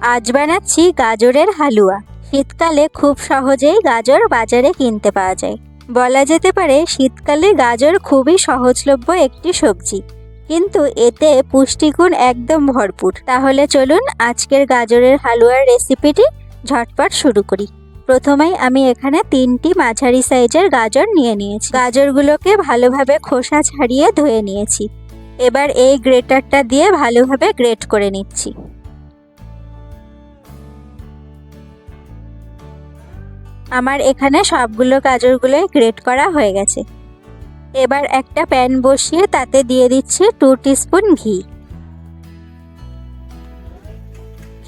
আজ বানাচ্ছি গাজরের হালুয়া। শীতকালে খুব সহজেই গাজর বাজারে কিনতে পাওয়া যায়। বলা যেতে পারে শীতকালে গাজর খুবই সহজলভ্য একটি সবজি। কিন্তু এতে পুষ্টিগুণ একদম ভরপুর। তাহলে চলুন আজকের গাজরের হালুয়ার রেসিপিটি ঝটপট শুরু করি। প্রথমেই আমি এখানে তিনটি মাঝারি সাইজের গাজর নিয়ে নিয়েছি। গাজরগুলোকে ভালোভাবে খোসা ছাড়িয়ে ধুয়ে নিয়েছি। এবার এই গ্রেটারটা দিয়ে ভালোভাবে গ্রেট করে নিচ্ছি। আমার এখানে সবগুলো গাজরগুলোই গ্রেট করা হয়ে গেছে। এবার একটা প্যান বসিয়ে তাতে দিয়ে দিচ্ছি টু স্পুন ঘি।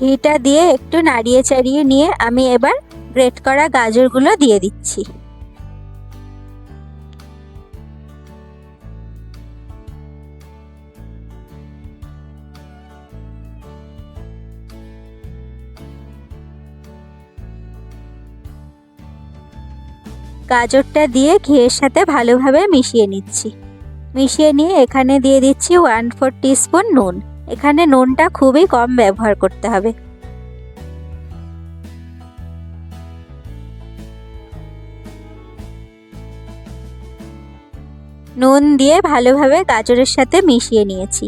ঘিটা দিয়ে একটু নাড়িয়ে চাড়িয়ে নিয়ে আমি এবার গ্রেট করা গাজরগুলো দিয়ে দিচ্ছি। গাজরটা দিয়ে ঘিয়ের সাথে ভালোভাবে মিশিয়ে নিচ্ছি। মিশিয়ে নিয়ে এখানে দিয়ে দিচ্ছি ওয়ান ফোর টিস্পুন নুন। এখানে নুনটা খুবই কম ব্যবহার করতে হবে। নুন দিয়ে ভালোভাবে গাজরের সাথে মিশিয়ে নিয়েছি।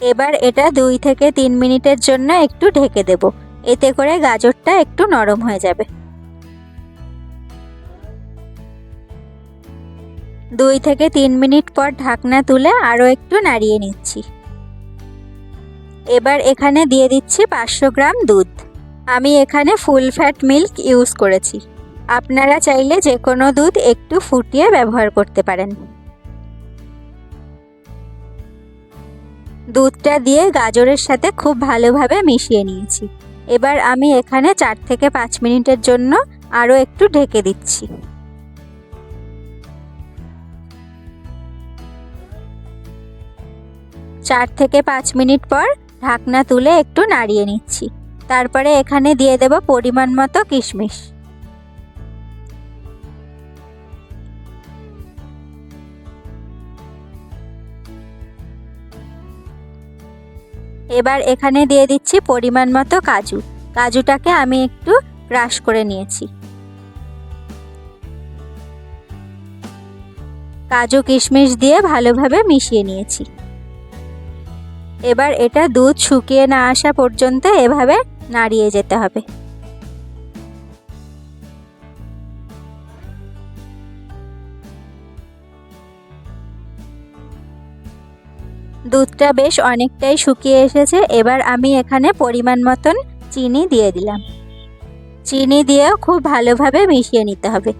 এবার এটা দুই থেকে তিন মিনিটের জন্য একটু ঢেকে দেব। এতে করে গাজরটা একটু নরম হয়ে যাবে। দুই থেকে তিন মিনিট পর ঢাকনা তুলে আরও একটু নাড়িয়ে নিচ্ছি। এবার এখানে দিয়ে দিচ্ছি পাঁচশো গ্রাম দুধ। আমি এখানে ফুল ফ্যাট মিল্ক ইউজ করেছি। আপনারা চাইলে যে কোনো দুধ একটু ফুটিয়ে ব্যবহার করতে পারেন। দুধটা দিয়ে গাজরের সাথে খুব ভালোভাবে মিশিয়ে নিয়েছি। এবার আমি এখানে চার থেকে পাঁচ মিনিটের জন্য আরও একটু ঢেকে দিচ্ছি। চার থেকে পাঁচ মিনিট পর ঢাকনা তুলে একটু নাড়িয়ে নিচ্ছি। তারপরে এখানে দিয়ে দেব পরিমাণ মতো কিশমিশ। এবার এখানে দিয়ে দিচ্ছি পরিমাণ মতো কাজু। কাজুটাকে আমি একটু ক্রাশ করে নিয়েছি। কাজু কিশমিশ দিয়ে ভালোভাবে মিশিয়ে নিয়েছি। এবার এটা দুধ শুকিয়ে না আসা পর্যন্ত এভাবে নাড়িয়ে যেতে হবে। দুধটা বেশ অনেকটাই শুকিয়ে এসেছে, এবার আমি এখানে পরিমাণ মতন চিনি দিয়ে দিলাম। চিনি দিয়েও খুব ভালোভাবে মিশিয়ে নিতে হবে।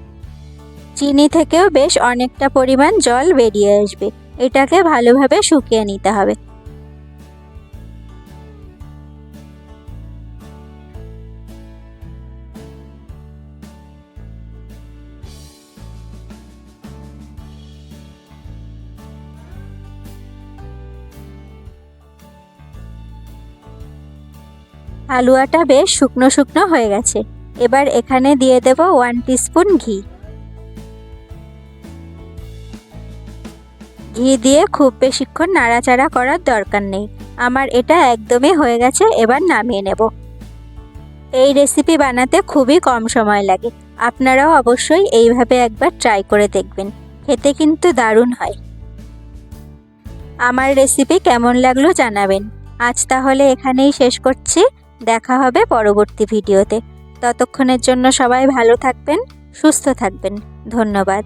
চিনি থেকেও বেশ অনেকটা পরিমাণ জল বেরিয়ে আসবে, এটাকে ভালোভাবে শুকিয়ে নিতে হবে। হালুয়াটা বেশ শুকনো শুকনো হয়ে গেছে। এবার এখানে দিয়ে দেব ওয়ান টিস্পুন ঘি। ঘি দিয়ে খুব বেশিক্ষণ নাড়াচাড়া করার দরকার নেই। আমার এটা একদমই হয়ে গেছে, এবার নামিয়ে নেব। এই রেসিপি বানাতে খুবই কম সময় লাগে। আপনারাও অবশ্যই এইভাবে একবার ট্রাই করে দেখবেন। খেতে কিন্তু দারুণ হয়। আমার রেসিপি কেমন লাগল জানাবেন। আজ তাহলে এখানেই শেষ করছি। দেখা হবে পরবর্তী ভিডিওতে। ততক্ষণের জন্য সবাই ভালো থাকবেন সুস্থ থাকবেন। ধন্যবাদ।